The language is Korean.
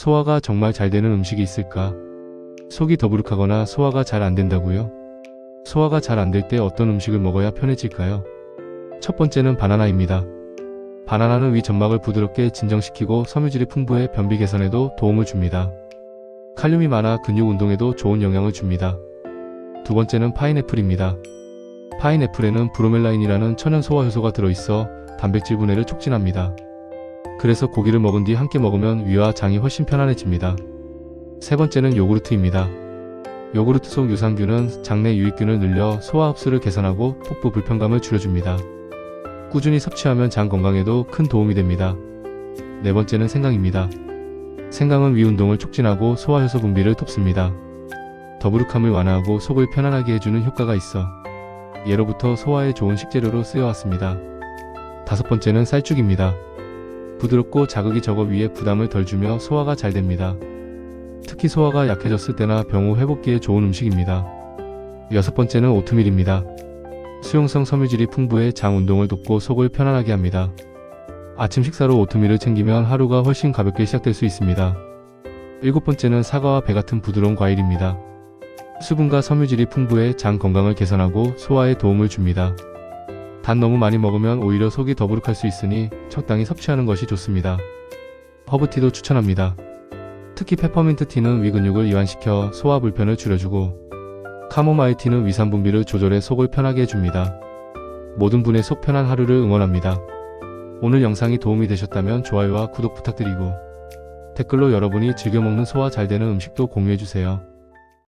소화가 정말 잘 되는 음식이 있을까? 속이 더부룩하거나 소화가 잘 안 된다고요? 소화가 잘 안 될 때 어떤 음식을 먹어야 편해질까요? 첫 번째는 바나나입니다. 바나나는 위 점막을 부드럽게 진정시키고 섬유질이 풍부해 변비 개선에도 도움을 줍니다. 칼륨이 많아 근육 운동에도 좋은 영향을 줍니다. 두 번째는 파인애플입니다. 파인애플에는 브로멜라인이라는 천연 소화 효소가 들어있어 단백질 분해를 촉진합니다. 그래서 고기를 먹은 뒤 함께 먹으면 위와 장이 훨씬 편안해집니다. 세 번째는 요구르트입니다. 요구르트 속 유산균은 장내 유익균을 늘려 소화 흡수를 개선하고 복부 불편감을 줄여줍니다. 꾸준히 섭취하면 장 건강에도 큰 도움이 됩니다. 네 번째는 생강입니다. 생강은 위 운동을 촉진하고 소화 효소 분비를 돕습니다. 더부룩함을 완화하고 속을 편안하게 해주는 효과가 있어 예로부터 소화에 좋은 식재료로 쓰여왔습니다. 다섯 번째는 쌀죽입니다. 부드럽고 자극이 적어 위에 부담을 덜 주며 소화가 잘 됩니다. 특히 소화가 약해졌을 때나 병후 회복기에 좋은 음식입니다. 여섯 번째는 오트밀입니다. 수용성 섬유질이 풍부해 장 운동을 돕고 속을 편안하게 합니다. 아침 식사로 오트밀을 챙기면 하루가 훨씬 가볍게 시작될 수 있습니다. 일곱 번째는 사과와 배 같은 부드러운 과일입니다. 수분과 섬유질이 풍부해 장 건강을 개선하고 소화에 도움을 줍니다. 단 너무 많이 먹으면 오히려 속이 더부룩할 수 있으니 적당히 섭취하는 것이 좋습니다. 허브티도 추천합니다. 특히 페퍼민트 티는 위 근육을 이완시켜 소화 불편을 줄여주고 카모마일 티는 위산 분비를 조절해 속을 편하게 해줍니다. 모든 분의 속 편한 하루를 응원합니다. 오늘 영상이 도움이 되셨다면 좋아요와 구독 부탁드리고 댓글로 여러분이 즐겨 먹는 소화 잘 되는 음식도 공유해주세요.